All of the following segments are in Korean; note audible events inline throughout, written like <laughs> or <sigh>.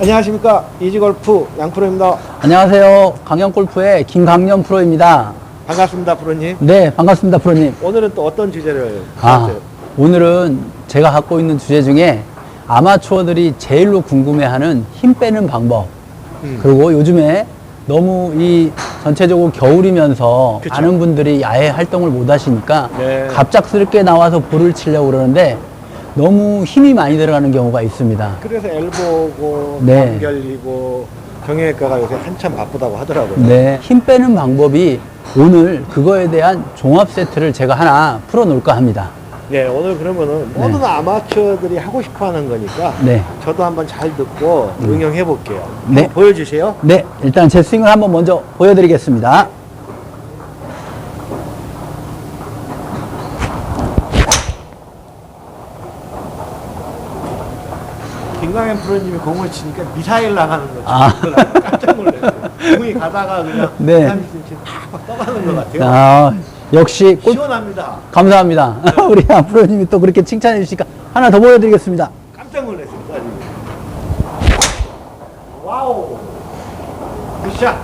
안녕하십니까 이지골프 양프로입니다. 안녕하세요. 강영골프의 김강년 프로입니다. 반갑습니다, 프로님. 네, 반갑습니다, 프로님. 오늘은 또 어떤 주제를 아, 가져요? 오늘은 제가 갖고 있는 주제 중에 아마추어들이 제일로 궁금해하는 힘 빼는 방법. 음. 그리고 요즘에 너무 이 전체적으로 겨울이면서 그쵸. 많은 분들이 야외 활동을 못 하시니까 네. 갑작스럽게 나와서 볼을 치려고 그러는데 너무 힘이 많이 들어가는 경우가 있습니다. 그래서 엘보고 네. 감결리고 경영외과가 요새 한참 바쁘다고 하더라고요. 네, 힘 빼는 방법이 오늘 그거에 대한 종합 세트를 제가 하나 풀어 놓을까 합니다. 네, 오늘 그러면은 네. 모든 아마추어들이 하고 싶어 하는 거니까 네. 저도 한번 잘 듣고 응용해 볼게요. 네. 보여주세요. 네, 일단 제 스윙을 한번 먼저 보여드리겠습니다. 김강현 프로님이 공을 치니까 미사일 나가는 거죠. 아. 깜짝 놀랐어요. 공이 가다가 그냥 네. 30cm 팍팍 떠가는 것 같아요. 아, 역시 골 시원합니다. 감사합니다. <laughs> 우리 양 프로님이 또 그렇게 칭찬해 주시니까 하나 더 보여드리겠습니다. 깜짝 놀랐습니다. 지금. 와우. 굿샷.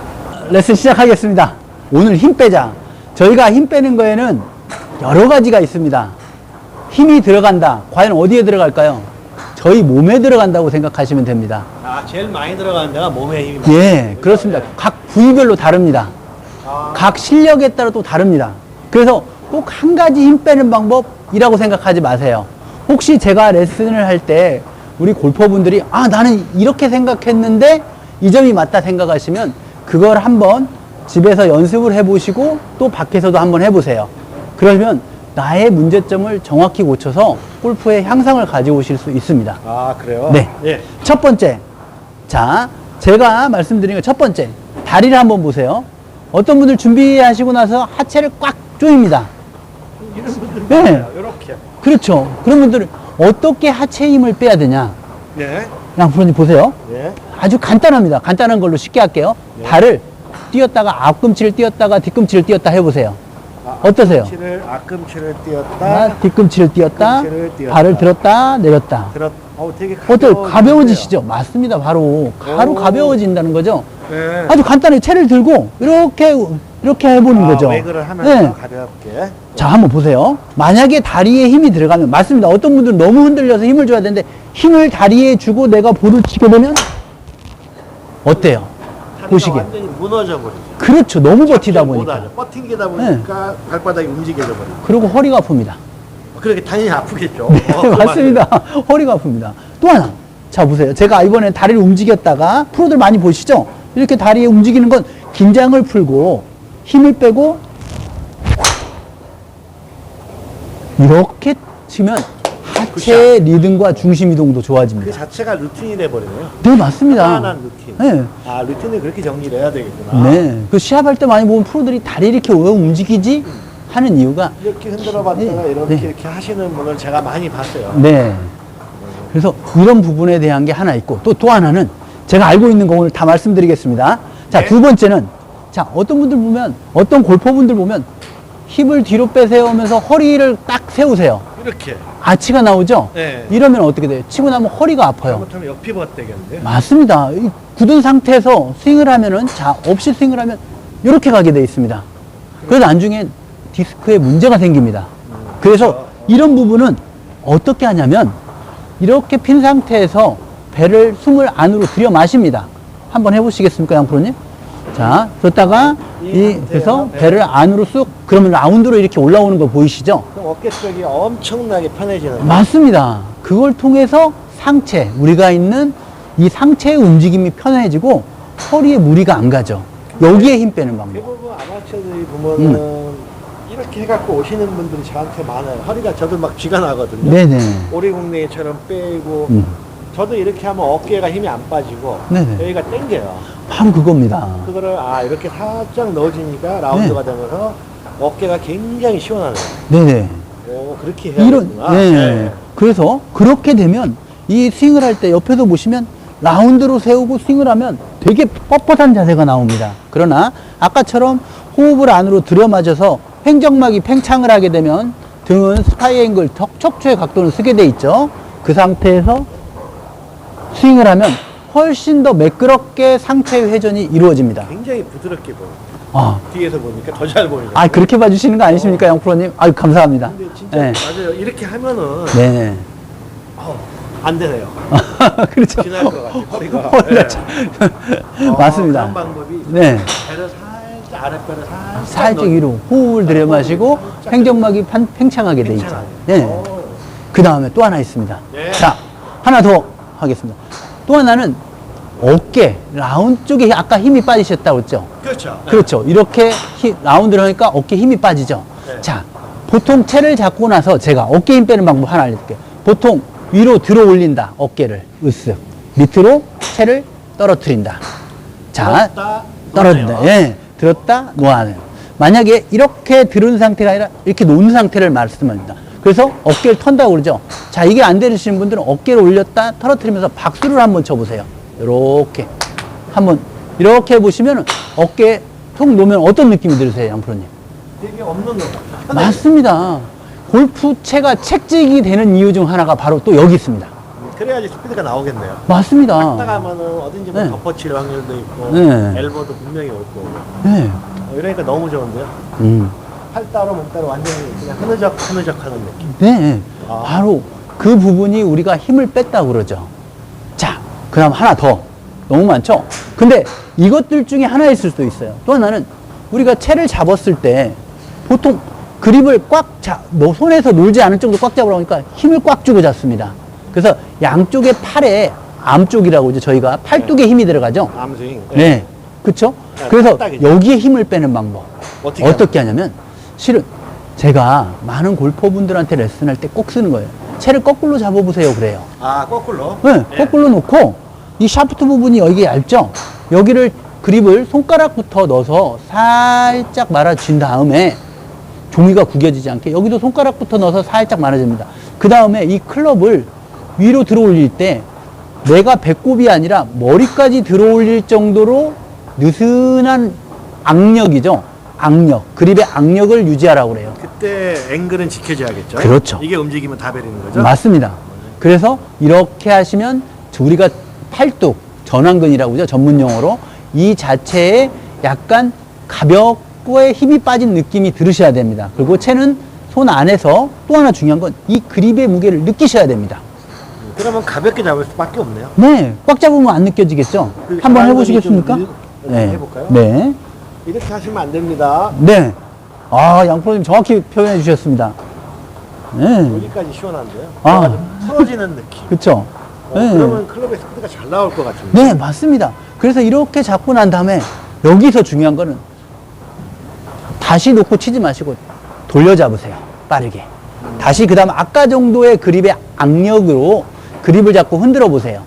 레슨 시작하겠습니다. 오늘 힘 빼자. 저희가 힘 빼는 거에는 여러 가지가 있습니다. 힘이 들어간다. 과연 어디에 들어갈까요? 저희 몸에 들어간다고 생각하시면 됩니다. 아, 제일 많이 들어가는 데가 몸에 힘이 많아요. 예, 그렇습니다. 각 부위별로 다릅니다. 아, 각 실력에 따라 또 다릅니다. 그래서 꼭 한 가지 힘 빼는 방법이라고 생각하지 마세요. 혹시 제가 레슨을 할 때 우리 골퍼분들이 아, 나는 이렇게 생각했는데 이 점이 맞다 생각하시면 그걸 한번 집에서 연습을 해보시고 또 밖에서도 한번 해보세요. 그러면 나의 문제점을 정확히 고쳐서 골프의 향상을 가져오실 수 있습니다. 아, 그래요? 네. 예. 첫 번째. 자, 제가 말씀드린 거첫 번째. 다리를 한번 보세요. 어떤 분들 준비하시고 나서 하체를 꽉 조입니다. 이런 분들 네. 많아요. 이렇게. 그렇죠. 그런 분들은 어떻게 하체 힘을 빼야 되냐. 네. 양프로님 보세요. 예. 아주 간단합니다. 간단한 걸로 쉽게 할게요. 네. 발을 띄었다가 앞꿈치를 띄었다가 뒤꿈치를 띄었다 해보세요. 아, 어떠세요? 앞꿈치를, 앞꿈치를 띄었다. 아, 뒤꿈치를 띄었다, 뒤꿈치를 띄었다. 발을 들었다, 내렸다. 들었, 어우, 되게 어때요? 가벼워지는데요. 가벼워지시죠? 맞습니다. 바로. 바로 오. 가벼워진다는 거죠. 네. 아주 간단히 채를 들고 이렇게 이렇게 해보는 아, 거죠. 하면서 네. 가볍게. 자, 한번 보세요. 만약에 다리에 힘이 들어가면 맞습니다. 어떤 분들은 너무 흔들려서 힘을 줘야 되는데 힘을 다리에 주고 내가 볼을 치게 되면 어때요? 다리가 보시기에. 완전히 무너져 버리죠. 그렇죠. 너무 버티다 못 보니까. 하죠. 버팅기다 보니까 발바닥이 움직여져 버리죠. 그리고 허리가 아픕니다. 그렇게 당연히 아프겠죠. 네, 어, 그거 <laughs> 맞습니다. 허리가 아픕니다. 또 하나. 자, 보세요. 제가 이번에 다리를 움직였다가 프로들 많이 보시죠? 이렇게 다리에 움직이는 건 긴장을 풀고 힘을 빼고 이렇게 치면 하체의 리듬과 중심 이동도 그 좋아집니다. 자체가 루틴이 돼버리네요. 네, 맞습니다. 편안한 루틴. 네. 아, 루틴을 그렇게 정리를 해야 되겠구나. 네. 그 시합할 때 많이 보면 프로들이 다리 이렇게 왜 움직이지? 하는 이유가 이렇게 흔들어 봤다가 네, 이렇게 네. 이렇게 하시는 분을 제가 많이 봤어요. 네. 그래서 이런 부분에 대한 게 하나 있고 또 또 하나는 제가 알고 있는 거 오늘 다 말씀드리겠습니다. 자, 네. 두 번째는 자, 어떤 분들 보면 어떤 골퍼분들 보면 힙을 뒤로 빼세우면서 허리를 딱 세우세요. 이렇게. 아치가 나오죠? 네. 이러면 어떻게 돼요? 치고 나면 허리가 아파요. 잘못하면 옆피벗 되겠는데. 맞습니다. 이 굳은 상태에서 스윙을 하면은 자, 없이 스윙을 하면 이렇게 가게 돼 있습니다. 그래서 나중에 디스크에 문제가 생깁니다. 그래서 이런 부분은 어떻게 하냐면 이렇게 핀 상태에서 배를 숨을 안으로 들여 마십니다. 한번 해보시겠습니까, 양프로님? 자, 뒀다가 이 그래서 배를- 안으로 쑥, 그러면 라운드로 이렇게 올라오는 거 보이시죠? 그럼 어깨 쪽이 엄청나게 편해지는. 거예요. 맞습니다. 그걸 통해서 상체, 우리가 있는 이 상체의 움직임이 편해지고 허리에 무리가 안 가죠. 여기에 힘 빼는 방법. 대부분 아마추어들이 보면은 음. 이렇게 해갖고 오시는 분들이 저한테 많아요. 허리가 저도 막 쥐가 나거든요. 네네. 오리공댕이처럼 빼고 음. 저도 이렇게 하면 어깨가 힘이 안 빠지고 네네. 여기가 당겨요. 바로 그겁니다. 그거를 아 이렇게 살짝 넣어주니까 라운드가 네. 되면서 어깨가 굉장히 시원하네요. 네네. 오 그렇게 해야 이런, 되구나. 네. 그래서 그렇게 되면 이 스윙을 할 때 옆에서 보시면 라운드로 세우고 스윙을 하면 되게 뻣뻣한 자세가 나옵니다. 그러나 아까처럼 호흡을 안으로 들여마셔서 횡정막이 팽창을 하게 되면 등은 스파이 앵글, 턱, 척추의 각도를 쓰게 돼 있죠. 그 상태에서 스윙을 하면 훨씬 더 매끄럽게 상체 회전이 이루어집니다. 굉장히 부드럽게 보여. 아, 뒤에서 보니까 더 잘 보이네. 아 그렇게 봐주시는 거 아니십니까, 양 프로님? 아유, 감사합니다. 근데 진짜 네. 맞아요. 이렇게 하면은 네. 어, 안 되네요. <laughs> 그렇죠. 지날 것 같아요, 허리가. <laughs> 허리가 네. 참- <laughs> 어, 맞습니다. 그런 방법이 네. 배를 살짝 아랫배를 살짝 살짝 넣- 위로 호흡을 들여마시고 살짝 횡격막이 판, 팽창하게 돼 있죠. 팽창하게. 네. 어. 그 다음에 또 하나 있습니다. 네. 자, 하나 더 하겠습니다. 또 하나는 어깨, 라운드 쪽에 아까 힘이 빠지셨다고 했죠? 그렇죠. 네. 그렇죠. 이렇게 히- 라운드를 하니까 어깨 힘이 빠지죠. 네. 자, 보통 채를 잡고 나서 제가 어깨 힘 빼는 방법 하나 알려드릴게요. 보통 위로 들어 올린다. 어깨를 으쓱. 밑으로 채를 떨어뜨린다. 자, 떨어진다. 예. 들었다, 놓아는. 만약에 이렇게 들은 상태가 아니라 이렇게 놓은 상태를 말씀합니다. 그래서 어깨를 턴다고 그러죠. 자, 이게 안 되시는 분들은 어깨를 올렸다 떨어뜨리면서 박수를 한번 쳐보세요. 이렇게. 한번 이렇게 해보시면 어깨에 툭 놓으면 어떤 느낌이 들으세요, 양프로님? 되게 없는 것 같아요. 맞습니다. 골프채가 책찍이 되는 이유 중 하나가 바로 또 여기 있습니다. 그래야지 스피드가 나오겠네요. 맞습니다. 딱가면은 어딘지 뭐 네. 덮어칠 확률도 있고 네. 엘보도 분명히 올 거고 네. 어, 이러니까 너무 좋은데요. 음. 팔 따로 몸 따로 완전히 그냥 흐느적 흐느적 하는 느낌. 네. 아. 바로 그 부분이 우리가 힘을 뺐다고 그러죠. 자, 그 다음 하나 더. 너무 많죠? 근데 이것들 중에 하나일 수도 있어요. 또 하나는 우리가 채를 잡았을 때 보통 그립을 꽉 잡, 너 손에서 놀지 않을 정도 꽉 잡으라고 하니까 힘을 꽉 주고 잡습니다. 그래서 양쪽의 팔에 암 쪽이라고 이제 저희가 팔뚝에 힘이 들어가죠. 암스윙. 네. 그쵸? 네, 그래서. 여기에 힘을 빼는 방법. 어떻게 어떻게 하냐면, 실은 제가 많은 골퍼분들한테 레슨할 때 꼭 쓰는 거예요. 채를 거꾸로 잡아보세요. 그래요. 아 거꾸로. 네, 거꾸로 놓고, 이 샤프트 부분이 여기 얇죠? 여기를 그립을 손가락부터 넣어서 살짝 말아준 다음에 종이가 구겨지지 않게 여기도 손가락부터 넣어서 살짝 말아줍니다. 그 다음에 이 클럽을 위로 들어 올릴 때 내가 배꼽이 아니라 머리까지 들어 올릴 정도로 느슨한 악력이죠. 악력. 그립의 악력을 유지하라고 그래요. 그때 앵글은 지켜줘야겠죠. 그렇죠. 이게 움직이면 다 베리는 거죠. 맞습니다. 그래서 이렇게 하시면 우리가 팔뚝, 전완근이라고 하죠. 전문 용어로. 이 자체에 약간 가볍게 힘이 빠진 느낌이 들으셔야 됩니다. 그리고 채는 손 안에서 또 하나 중요한 건 이 그립의 무게를 느끼셔야 됩니다. 그러면 가볍게 잡을 수밖에 없네요. 네. 꽉 잡으면 안 느껴지겠죠? 그 한번 해보시겠습니까? 좀 밀- 네. 해볼까요? 네. 이렇게 하시면 안 됩니다. 네. 아, 양프로님 정확히 표현해 주셨습니다. 네. 여기까지 시원한데요. 아. 아. 좀 풀어지는 느낌. 그쵸? 어, 네. 그러면 클럽의 스피드가 잘 나올 것 같은데. 네, 맞습니다. 그래서 이렇게 잡고 난 다음에 여기서 중요한 거는 다시 놓고 치지 마시고 돌려 잡으세요. 빠르게. 다시 그 다음 아까 정도의 그립의 악력으로 그립을 잡고 흔들어 보세요.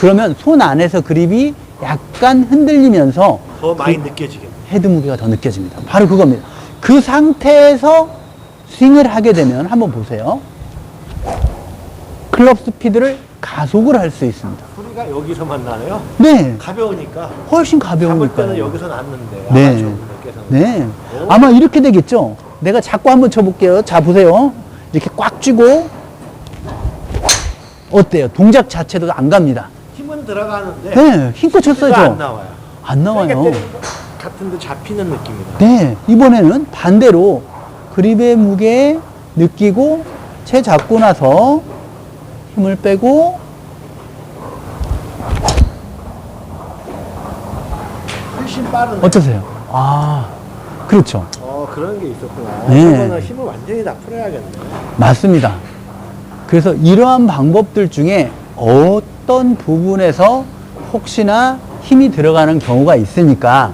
그러면 손 안에서 그립이 약간 흔들리면서 더 많이 느껴지겠네. 헤드 무게가 더 느껴집니다. 바로 그겁니다. 그 상태에서 스윙을 하게 되면 한번 보세요. 클럽 스피드를 가속을 할 수 있습니다. 소리가 여기서만 나네요. 네. 가벼우니까. 훨씬 가벼우니까. 때는 여기서 났는데. 네. 네. 오. 아마 이렇게 되겠죠? 내가 자꾸 한번 쳐볼게요. 자, 보세요. 이렇게 꽉 쥐고. 어때요? 동작 자체도 안 갑니다. 힘은 들어가는데. 네. 힘껏 쳤어야죠. 안 나와요. 안 나와요. 같은데 잡히는 느낌이다. 네. 이번에는 반대로 그립의 무게 느끼고 채 잡고 나서 힘을 빼고 훨씬 빠르네. 어떠세요? 아, 그렇죠. 어, 그런 게 있었구나. 네. 힘을 완전히 다 풀어야겠네. 맞습니다. 그래서 이러한 방법들 중에 어떤 부분에서 혹시나 힘이 들어가는 경우가 있으니까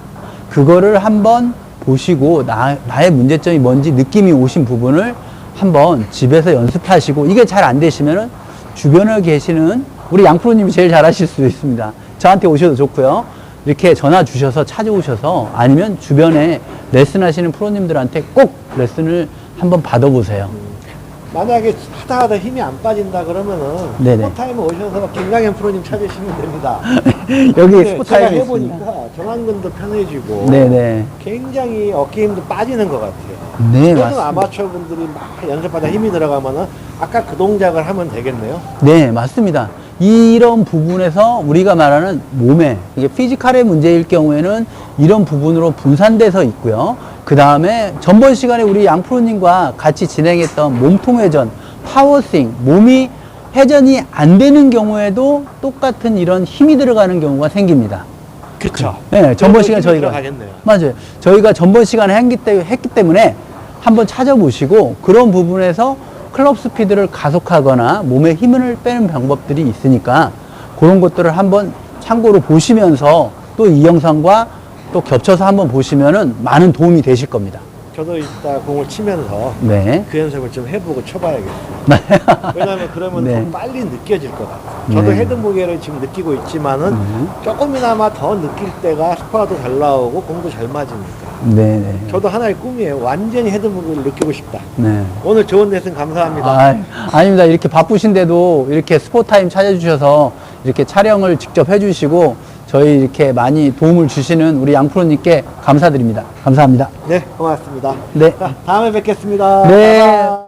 그거를 한번 보시고 나, 나의 문제점이 뭔지 느낌이 오신 부분을 한번 집에서 연습하시고 이게 잘 안 되시면은 주변에 계시는 우리 양프로님이 제일 잘하실 수도 있습니다. 저한테 오셔도 좋고요. 이렇게 전화 주셔서 찾아오셔서 아니면 주변에 레슨 하시는 프로님들한테 꼭 레슨을 한번 받아보세요. 만약에 하다 하다 힘이 안 빠진다 그러면은 네네. 스포타임 오셔서 김강현 프로님 찾으시면 됩니다. <laughs> 여기 근데 스포타임이 제가 있습니다. 해보니까 전완근도 편해지고 네네. 굉장히 어깨 힘도 빠지는 것 같아요. 네, 그래서 맞습니다. 아마추어 분들이 막 연습하다 힘이 들어가면은 아까 그 동작을 하면 되겠네요. 네, 맞습니다. 이런 부분에서 우리가 말하는 몸에 이게 피지컬의 문제일 경우에는 이런 부분으로 분산돼서 있고요. 그 다음에 전번 시간에 우리 양프로님과 같이 진행했던 몸통 회전, 파워스윙, 몸이 회전이 안 되는 경우에도 똑같은 이런 힘이 들어가는 경우가 생깁니다. 그쵸. 네, 전번 힘이 저희가 들어가겠네요. 맞아요. 저희가 전번 시간에 했기, 때, 했기 때문에 한번 찾아보시고 그런 부분에서 클럽 스피드를 가속하거나 몸에 힘을 빼는 방법들이 있으니까 그런 것들을 한번 참고로 보시면서 또 이 영상과 또 겹쳐서 한번 보시면은 많은 도움이 되실 겁니다. 저도 이따 공을 치면서 네. 그 연습을 좀 해보고 쳐봐야겠어요. 네. 왜냐하면 그러면 네. 좀 빨리 느껴질 것 같아요. 저도 네. 헤드 무게를 지금 느끼고 있지만은 음. 조금이나마 더 느낄 때가 스코어도 잘 나오고 공도 잘 맞으니까. 네. 네. 저도 하나의 꿈이에요. 완전히 헤드 무게를 느끼고 싶다. 네. 오늘 좋은 레슨 감사합니다. 아, 아닙니다. 이렇게 바쁘신데도 이렇게 스포타임 찾아주셔서 이렇게 촬영을 직접 해주시고 저희 이렇게 많이 도움을 주시는 우리 양프로님께 감사드립니다. 감사합니다. 네, 고맙습니다. 네. 자, 다음에 뵙겠습니다. 네. 빠이빠이.